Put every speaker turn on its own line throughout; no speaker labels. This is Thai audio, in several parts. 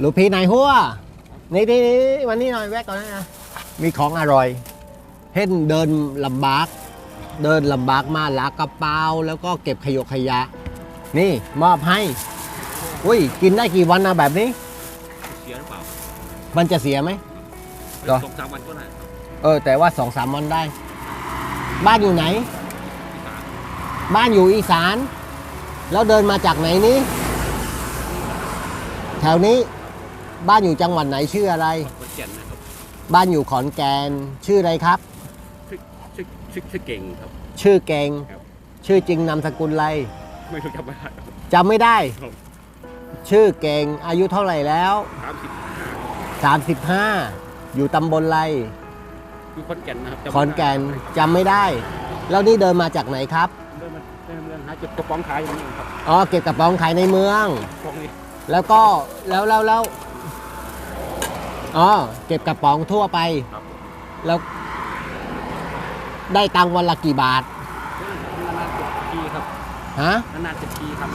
หลูกพี่นายหัวนี่นี่นี่วันนี้หน่อยแวะก่อนนะมีของอร่อยเห็นเดินลำบาก เดินลำบากมาลากกระเป๋าแล้วก็เก็บขยกขยะ นี่มอบให้ อุ้ยกินได้กี่วันนะแบบนี้
เสียหรือเปล่า
มันจะเสียไหมเหรอ
สองสามวันก็ได้ครับ
เออ แต่ว่าสองสามวันได้ บ้านอยู่ไหน
ที่สาม
บ้านอยู่อีสาน แล้วเดินมาจากไหนนี้ แถวนี้ บ้านอยู่จังหวัดไหนชื่ออะไร
คนเก่นนะครับ
บ้านอยู่ขอนแก่นชื่ออะไรครับ
ชื่อชื่อชื่อชื่อเก่งครับ
ชื่อเก่ง
ครับ
ชื่อจริงนามสกุลอะไร
ไม่รู้จำไม่ได้ครับ
จำไม่ได้
ครับ
ชื่อเก่งอายุเท่าไหร่แล้ว
สามสิบ
35 อยู่ตำบลอะไร
อยู่คนแก่นนะครับจำไม่ได้
ขอนแก่นจำไม่ได้ แล้วนี่เดินมาจากไหนครับ
เดินมาเดินเมืองหาจุดกระป๋องขายอย่างนี้ครับ
อ๋อเก็บกระป๋องขายในเมือง
พวกนี้
แล้วก็แล้วแล้วแล้ว อ๋อเก็บกระป๋องทั่วไป
ครับ
แล้ว ได้ตังค์วันละกี่บาท
นานๆสิบปีครับ
ฮะ
นานๆสิบปีครับ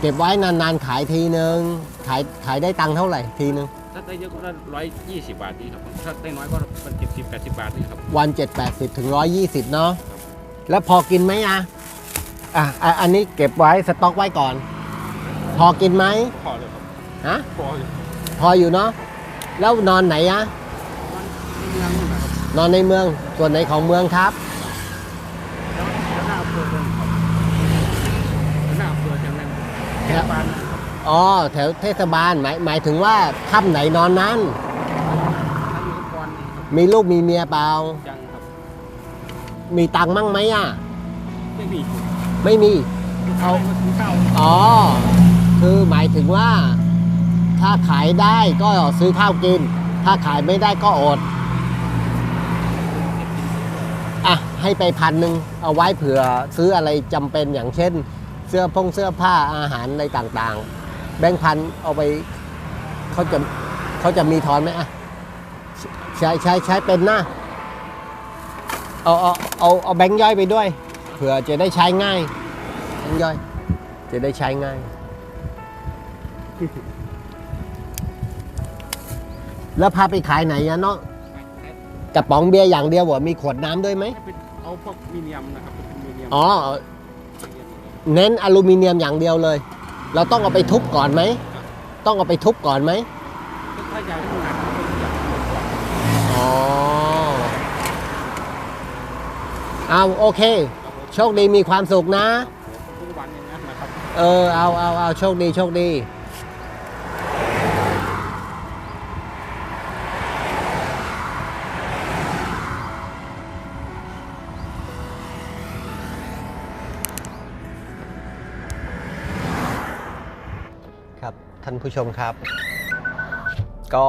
เก็บไว้นานๆขายทีนึงขายขายได้ตังค์เท่าไหร่ทีนึง
ถ้าได้เยอะก็ร้อยยี่สิบบาทนี่ครับถ้าได้น้อยก็เป็นเจ็ดสิบแปดสิบบาทนี่ครับ
วัน 7 80ถึง120 เนาะแล้วพอกินไหมอะอะอะอันนี้เก็บไว้สต็อกไว้ก่อน พอกินไหม
พอเลยครับ
ฮะ
พอเลย
พออยู่เนาะแล้วนอนไหนอะ
เมืองนี่นะครับ
นอนในเมืองส่วนไหนของเมืองครับ
แล้วแล้วหน้าอำเภอเมืองครับแล้วหน้าอำเภอจังนั้นเทศบาลนะครับ
อ๋อแถวเทศบาลหมายหมายถึงว่าค่ำไหนนอนนั้น
ถ้าอยู่ก่อนนี่ครับ
มีลูกมีเมียเปล่า
ยังครับ
มีตังค์มั่งไหมอะ
ไม่มี
ไม่มี
เอามาซื้อข้าว
อ๋อ คือหมายถึงว่า ถ้าขายได้ก็ซื้อข้าวกิน ถ้าขายไม่ได้ก็อด อะ ให้ไปพันหนึ่งเอาไว้เผื่อซื้ออะไรจำเป็นอย่างเช่น เสื้อพงเสื้อผ้าอาหารอะไรต่างๆ แบงค์พันเอาไปเขาจะเขาจะมีทอนไหมอะ ใช้ใช้ใช้เป็นนะเอาเอาเอาเอาแบงค์ย่อยไปด้วย เผื่อจะได้ใช้ง่ายแบงค์ย่อย จะได้ใช้ง่าย แล้วพาไปขายไหนอะเนาะกระป๋องเบียร์อย่างเดียวเหรอมีขวดน้ำด้วยไหม
เป็นเอาพวกมีเนียมนะครับเป็นมีเนียม
อ๋อเน้นอลูมิเนียมอย่างเดียวเลย เราต้องเอาไปทุบก่อนไหมต้องเอาไปทุบก่อนไหม
ถ้าอยากให้มันหนักก็อยากให้มันกว่า
อ๋อเอาโอเค โชคดีมีความสุขนะ
ทุกวันอย่างนั้นนะครับ
เออเอาเอาเอาโชคดีโชคดี ท่านผู้ชมครับ ก็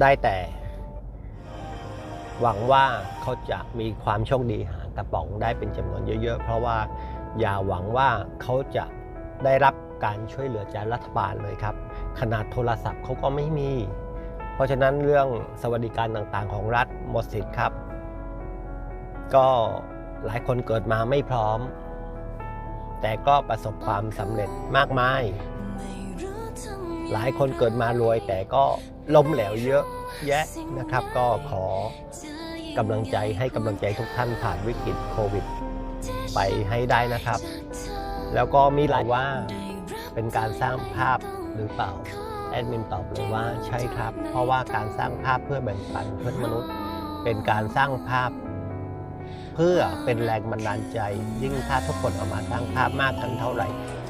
ได้แต่ หวังว่าเขาจะมีความโชคดีหากระป๋องได้เป็นจำนวนเยอะ ๆ เพราะว่าอย่าหวังว่าเขาจะได้รับการช่วยเหลือจากรัฐบาลเลยครับ ขนาดโทรศัพท์เขาก็ไม่มี เพราะฉะนั้นเรื่องสวัสดิการต่างๆ ของรัฐหมดสิทธิ์ครับ ก็หลายคนเกิดมาไม่พร้อม แต่ก็ประสบความสำเร็จมากมาย หลายคนเกิดมารวยแต่ก็ล้มเหลวเยอะแยะนะครับ ก็ขอกำลังใจให้กำลังใจทุกท่านผ่านวิกฤตโควิด ไปให้ได้นะครับ แล้วก็มีหลายว่าเป็นการสร้างภาพหรือเปล่าแอดมินตอบเลยว่าใช่ครับ เพราะว่าการสร้างภาพเพื่อแบ่งปันเพื่อนมนุษย์ เป็นการสร้างภาพ เพื่อเป็นแรงบันดาลใจ ยิ่งถ้าทุกคนเอามาสร้างภาพมากกันเท่าไหร่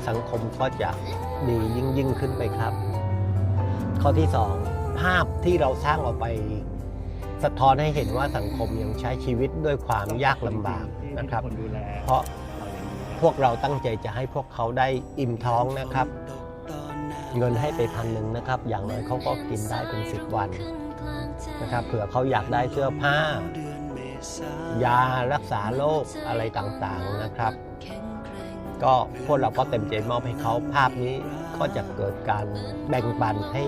สังคมก็จะดียิ่งยิ่งขึ้นไปครับ ข้อที่ 2 ภาพที่เราสร้างออกไป สะท้อนให้เห็นว่าสังคมยังใช้ชีวิตด้วยความยากลำบากนะครับ เพราะพวกเราตั้งใจจะให้พวกเขาได้อิ่มท้องนะครับ เงินให้ไปพันหนึ่งนะครับ อย่างน้อยเขาก็กินได้เป็นสิบวันนะครับเผื่อเขาอยากได้เสื้อผ้า ยารักษาโรคอะไรต่างๆนะครับ ก็พวกเราก็เต็มใจมอบให้เขาภาพนี้ก็จะเกิดการแบ่งปันให้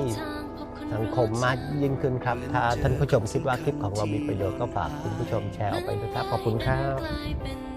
สังคมมากยิ่งขึ้นครับ ถ้าท่านผู้ชมคิดว่าคลิปของเรามีประโยชน์ก็ฝากคุณผู้ชมแชร์ออกไปนะครับ ขอบคุณครับ